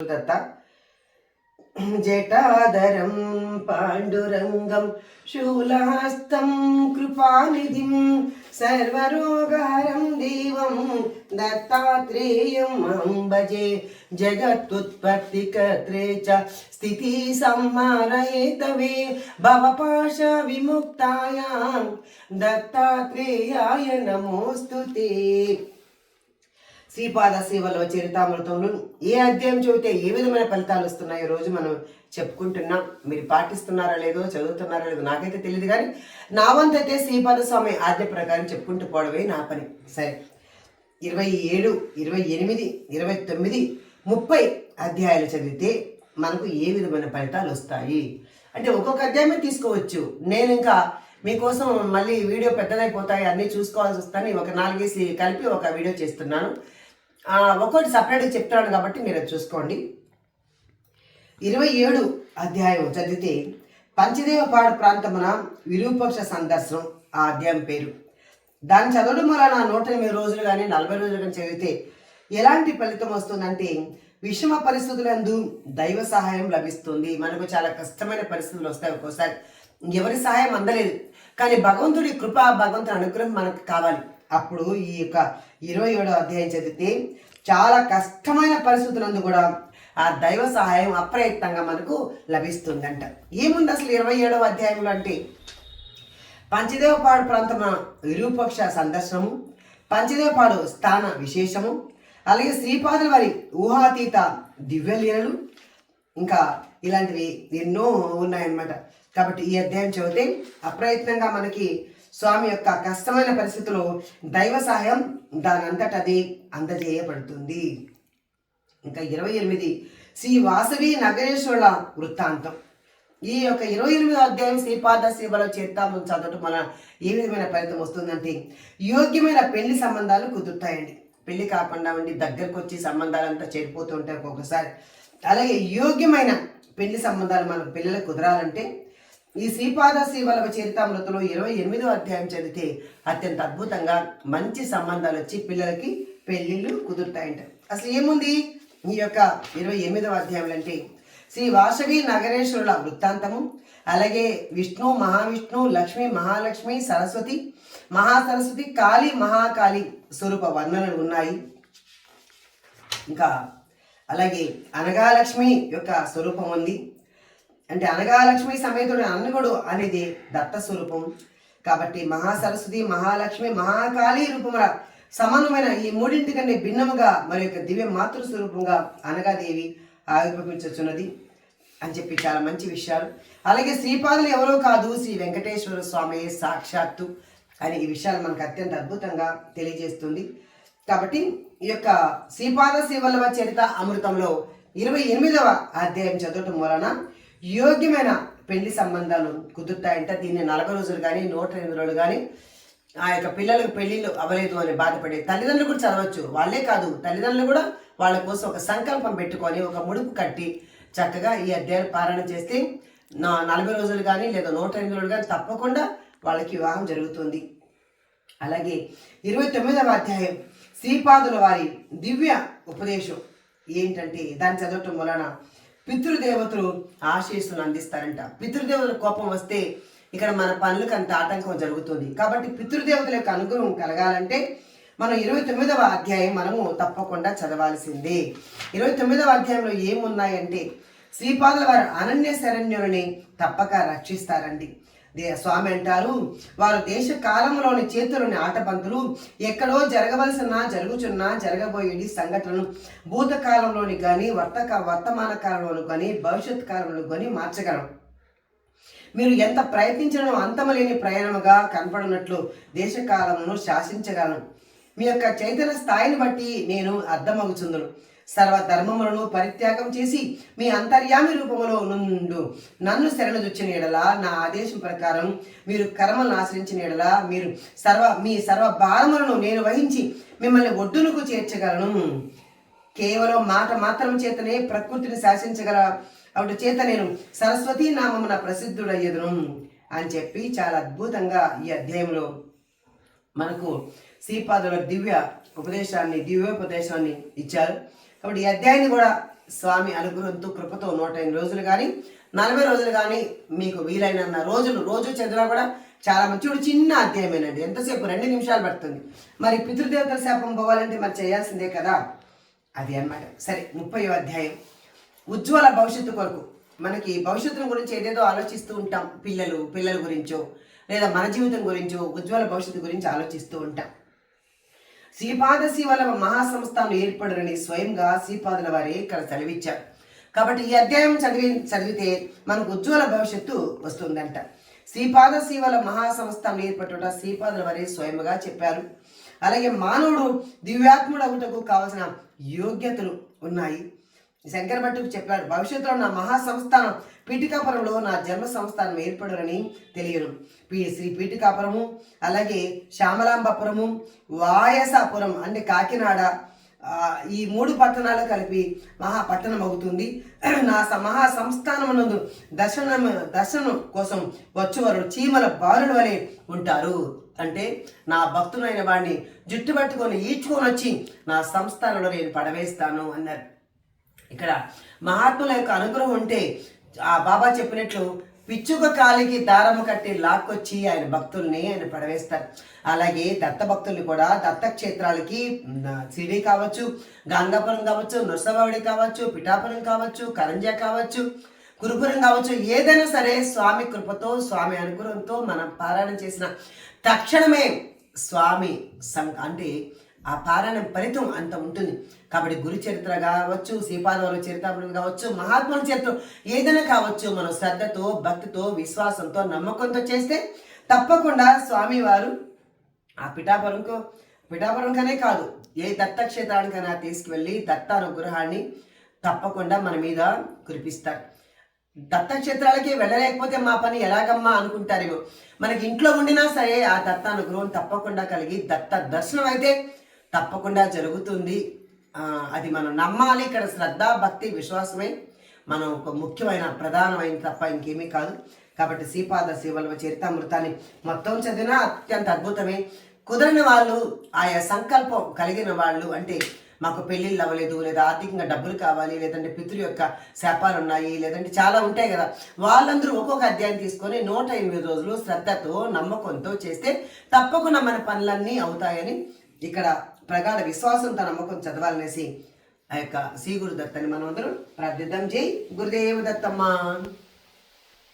దత్త జటాధరం పాండురంగం శూలహస్తం కృపానిధిం సర్వరోగహరం దేవం దత్తాత్రేయం అహం భజే జగత్తుత్పత్తికర్త్రే చ స్థితి సంహారయేతవే భవపాశ విముక్తాయాం దత్తాత్రేయాయ నమోస్తుతే శ్రీపాద సేవలో చరితామృతంలో ఏ అధ్యాయం చదివితే ఏ విధమైన ఫలితాలు వస్తున్నాయో రోజు మనం చెప్పుకుంటున్నాం. మీరు పాటిస్తున్నారా లేదో చదువుతున్నారా లేదో నాకైతే తెలియదు కానీ నా వంతైతే శ్రీపాద స్వామి ఆజ్ఞ ప్రకారం చెప్పుకుంటూ పోవడమే నా పని. సరే. ఇరవై ఏడు ఇరవై ఎనిమిది ఇరవై తొమ్మిది ముప్పై అధ్యాయాలు చదివితే మనకు ఏ విధమైన ఫలితాలు వస్తాయి? అంటే ఒక్కొక్క అధ్యాయమే తీసుకోవచ్చు. నేను ఇంకా మీకోసం మళ్ళీ వీడియో పెద్దదైపోతాయి అన్నీ చూసుకోవాల్సి వస్తాను ఒక నాలుగేసి కలిపి ఒక వీడియో చేస్తున్నాను. ఒక్కొక్కటి సపరేట్గా చెప్తాను కాబట్టి మీరు అది చూసుకోండి. ఇరవై ఏడు అధ్యాయం చదివితే పంచదేవపాడు ప్రాంతమున విరూపక్ష సందర్శనం ఆ అధ్యాయం పేరు. దాన్ని చదవడం వలన నూట ఎనిమిది రోజులు కానీ నలభై రోజులు కానీ చదివితే ఎలాంటి ఫలితం వస్తుందంటే విషమ పరిస్థితులందు దైవ సహాయం లభిస్తుంది. మనకు చాలా కష్టమైన పరిస్థితులు వస్తాయి ఒక్కోసారి. ఎవరి సహాయం అందలేదు. కానీ భగవంతుడి కృప భగవంతుని అనుగ్రహం మనకు కావాలి. అప్పుడు ఈ యొక్క ఇరవై ఏడో అధ్యాయం చదివితే చాలా కష్టమైన పరిస్థితులందు కూడా ఆ దైవ సహాయం అప్రయత్నంగా మనకు లభిస్తుందంట. ఏముంది అసలు ఇరవై ఏడవ అధ్యాయంలో అంటే? పంచదేవపాడు ప్రాంతమ విరూపక్ష సందర్శనము పంచదేవపాడు స్థాన విశేషము అలాగే శ్రీపాదుల వారి ఊహాతీత దివ్యలీలలు ఇంకా ఇలాంటివి ఎన్నో ఉన్నాయన్నమాట. కాబట్టి ఈ అధ్యాయం చదివితే అప్రయత్నంగా మనకి స్వామి యొక్క కష్టమైన పరిస్థితిలో దైవ సహాయం దానంతట అది అందజేయబడుతుంది. ఇంకా ఇరవై ఎనిమిది శ్రీ వాసవి నగరేశ్వరుల వృత్తాంతం. ఈ యొక్క ఇరవై ఎనిమిదో అధ్యాయం శ్రీపాద సేవలో చేద్దాము చదవటం వలన ఏ విధమైన ఫలితం వస్తుందంటే యోగ్యమైన పెళ్ళి సంబంధాలు కుదురుతాయండి. పెళ్ళి కాకుండా ఉండి దగ్గరకు వచ్చి సంబంధాలంతా చెడిపోతూ ఉంటాయి ఒక్కొక్కసారి. అలాగే యోగ్యమైన పెళ్ళి సంబంధాలు మన పిల్లలకు కుదరాలంటే ఈ శ్రీపాద శివలవ చరితామృతలో ఇరవై ఎనిమిదో అధ్యాయం చదివితే అత్యంత అద్భుతంగా మంచి సంబంధాలు వచ్చి పిల్లలకి పెళ్ళిళ్ళు కుదురుతాయంట. అసలు ఏముంది? ఈ యొక్క ఇరవై ఎనిమిదవ అధ్యాయం అంటే శ్రీ వాసవి నగరేశ్వరుల వృత్తాంతము అలాగే విష్ణు మహావిష్ణు లక్ష్మి మహాలక్ష్మి సరస్వతి మహాసరస్వతి కాళీ మహాకాళి స్వరూప వర్ణనలు ఉన్నాయి. ఇంకా అలాగే అనగాలక్ష్మి యొక్క స్వరూపం ఉంది. అంటే అనగాలక్ష్మి సమేతుడు అన్నగుడు అనేది దత్త స్వరూపం కాబట్టి మహాసరస్వతి మహాలక్ష్మి మహాకాళీ రూపముల సమానమైన ఈ మూడింటి కన్నా భిన్నముగా మరి యొక్క దివ్య మాతృ స్వరూపంగా అనగాదేవి ఆవిర్భవించున్నది అని చెప్పి చాలా మంచి విషయాలు. అలాగే శ్రీపాదులు ఎవరో కాదు శ్రీ వెంకటేశ్వర స్వామి సాక్షాత్తు అని ఈ విషయాలు మనకు అత్యంత అద్భుతంగా తెలియజేస్తుంది. కాబట్టి ఈ యొక్క శ్రీపాద శ్రీవల్లభ చరిత అమృతంలో ఇరవై ఎనిమిదవ అధ్యాయం చదవటం వలన యోగ్యమైన పెళ్ళి సంబంధాలు కుదురుతాయంటే దీన్ని నలభై రోజులు కానీ నూట ఎనిమిది రోజులు కానీ ఆ యొక్క పిల్లలకు పెళ్ళిళ్ళు అవ్వలేదు అని బాధపడే తల్లిదండ్రులు కూడా చదవచ్చు. వాళ్ళే కాదు తల్లిదండ్రులు కూడా వాళ్ళ కోసం ఒక సంకల్పం పెట్టుకొని ఒక ముడుపు కట్టి చక్కగా ఈ అధ్యాయం పారాయణ చేస్తే నా నలభై రోజులు కానీ లేదా నూట ఎనిమిది రోజులు కానీ తప్పకుండా వాళ్ళకి వివాహం జరుగుతుంది. అలాగే ఇరవై తొమ్మిదవ అధ్యాయం శ్రీపాదుల వారి దివ్య ఉపదేశం ఏంటంటే దాన్ని చదవటం వలన పితృదేవతలు ఆశీస్సులు అందిస్తారంట. పితృదేవతల కోపం వస్తే ఇక్కడ మన పనులకు అంత ఆటంకం జరుగుతుంది. కాబట్టి పితృదేవతల యొక్క అనుగ్రహం కలగాలంటే మనం ఇరవై తొమ్మిదవ అధ్యాయం మనము తప్పకుండా చదవాల్సిందే. ఇరవై తొమ్మిదవ అధ్యాయంలో ఏమున్నాయంటే శ్రీపాదుల వారు అనన్య శరణ్యులని తప్పక రక్షిస్తారండి. స్వామి అంటారు. వారు దేశ కాలంలోని చేతులోని ఆటబంతులు ఎక్కడో జరగవలసిన జరుగుచున్న జరగబోయేది సంఘటనలు భూతకాలంలోని కానీ వర్తక వర్తమాన కాలంలోని కానీ భవిష్యత్ కాలంలో కానీ మార్చగలం. మీరు ఎంత ప్రయత్నించడం అంతమలేని ప్రయాణముగా కనపడినట్లు దేశకాలమును శాసించగలను. మీ యొక్క చైతన్య స్థాయిని బట్టి నేను అర్థమవుచుందును సర్వధర్మములను పరిత్యాగం చేసి మీ అంతర్యామి రూపములో నుండు నన్ను శరణుదొచ్చిన ఎడల నా ఆదేశం ప్రకారం మీరు కర్మలను ఆశ్రయించిన ఎడల మీరు సర్వ మీ సర్వ భారములను నేను వహించి మిమ్మల్ని ఒడ్డునకు చేర్చగలను. కేవలం మాట మాత్రం చేతనే ప్రకృతిని శాసించగల అటు చేత నేను సరస్వతి నామమున ప్రసిద్ధుడయ్యదును అని చెప్పి చాలా అద్భుతంగా ఈ అధ్యాయంలో మనకు శ్రీపాదుల దివ్య ఉపదేశాన్ని దివ్యోపదేశాన్ని ఇచ్చారు. కాబట్టి ఈ అధ్యాయాన్ని కూడా స్వామి అనుగ్రహంతో కృపతో నూట ఎనిమిది రోజులు కానీ నలభై రోజులు కానీ మీకు వీలైన రోజులు రోజు చదివినా కూడా చాలా మంచి చూడు చిన్న అధ్యాయమేనండి. ఎంతసేపు? రెండు నిమిషాలు పడుతుంది. మరి పితృదేవతల శాపం పోవాలంటే మరి చేయాల్సిందే కదా? అది అన్నమాట. సరే ముప్పై అధ్యాయం. ఉజ్వల భవిష్యత్తు కొరకు. మనకి భవిష్యత్తుని గురించి ఏదేదో ఆలోచిస్తూ ఉంటాం. పిల్లలు పిల్లల గురించో లేదా మన జీవితం గురించో ఉజ్వల భవిష్యత్తు గురించి ఆలోచిస్తూ ఉంటాం. శ్రీపాద శివల మహాసంస్థానం ఏర్పడరని స్వయంగా శ్రీపాదుల వారే ఇక్కడ సెలవిచ్చారు. కాబట్టి ఈ అధ్యాయం చదివి చదివితే మనకు ఉజ్వల భవిష్యత్తు వస్తుందంట. శ్రీపాద శివల మహాసంస్థానం ఏర్పడుట శ్రీపాదుల వారే స్వయంగా చెప్పారు. అలాగే మానవుడు దివ్యాత్ముడు అవుటకు కావలసిన యోగ్యతలు ఉన్నాయి. శంకర భట్టుకు చెప్పాడు భవిష్యత్తులో నా మహా సంస్థానం పీఠికాపురంలో నా జన్మ సంస్థానం ఏర్పడునని తెలియను. పీ. శ్రీ పీఠికాపురము అలాగే శ్యామలాంబపురము వాయసాపురం అంటే కాకినాడ ఈ మూడు పట్టణాలు కలిపి మహాపట్టణం అవుతుంది నా స- మహా సంస్థానమునందు దర్శనం దర్శనం కోసం వచ్చేవారు చీమల బాలుల వలె ఉంటారు. అంటే నా భక్తులైన వాడిని జుట్టు పట్టుకొని ఈడ్చుకొని వచ్చి నా సంస్థానంలో నేను పడవేస్తాను అన్నారు. ఇక్కడ మహాత్ముల యొక్క అనుగ్రహం ఉంటే ఆ బాబా చెప్పినట్లు పిచ్చుక కాలికి దారము కట్టి లాక్కొచ్చి ఆయన భక్తుల్ని ఆయన పడవేస్తారు. అలాగే దత్త భక్తుల్ని కూడా దత్త క్షేత్రాలకి సిడి కావచ్చు గంగాపురం కావచ్చు నృసవాడి కావచ్చు పిఠాపురం కావచ్చు కరంజా కావచ్చు కురుపురం కావచ్చు ఏదైనా సరే స్వామి కృపతో స్వామి అనుగ్రహంతో మనం పారాయణ చేసిన తక్షణమే స్వామి సం అంటే ఆ పారాయణ ఫలితం అంత ఉంటుంది. కాబట్టి గురు చరిత్ర కావచ్చు శ్రీపాదవర చరిత్ర కావచ్చు మహాత్ముల చరిత్ర ఏదైనా కావచ్చు మనం శ్రద్ధతో భక్తితో విశ్వాసంతో నమ్మకంతో చేస్తే తప్పకుండా స్వామివారు ఆ పిఠాపురంకు పిఠాపురంకనే కాదు ఏ దత్తక్షేత్రానికైనా తీసుకువెళ్ళి దత్త అనుగ్రహాన్ని తప్పకుండా మన మీద కురిపిస్తారు. దత్తక్షేత్రాలకి వెళ్ళలేకపోతే మా పని ఎలాగమ్మా అనుకుంటారేమో. మనకి ఇంట్లో ఉండినా సరే ఆ దత్త అనుగ్రహం తప్పకుండా కలిగి దత్త దర్శనం అయితే తప్పకుండా జరుగుతుంది. అది మనం నమ్మాలి. ఇక్కడ శ్రద్ధ భక్తి విశ్వాసమే మనం ఒక ముఖ్యమైన ప్రధానమైన తప్ప ఇంకేమీ కాదు. కాబట్టి శ్రీపాద శివల్వ చరితామృతాన్ని మొత్తం చదివినా అత్యంత అద్భుతమే. కుదరని వాళ్ళు ఆయా సంకల్పం కలిగిన వాళ్ళు అంటే మాకు పెళ్ళిళ్ళు అవ్వలేదు లేదా ఆర్థికంగా డబ్బులు కావాలి లేదంటే పితృ యొక్క శాపాలు ఉన్నాయి లేదంటే చాలా ఉంటాయి కదా. వాళ్ళందరూ ఒక్కొక్క అధ్యాయం తీసుకొని నూట ఎనిమిది రోజులు శ్రద్ధతో నమ్మకంతో చేస్తే తప్పకుండా మన పనులన్నీ అవుతాయని ఇక్కడ ప్రగాఢ విశ్వాసంతో నమ్మకం చదవాలనేసి ఆ యొక్క శ్రీ గురు దత్తని మనం అందరం ప్రార్థిద్దాం. జై గురుదేవ దత్తమ్మ.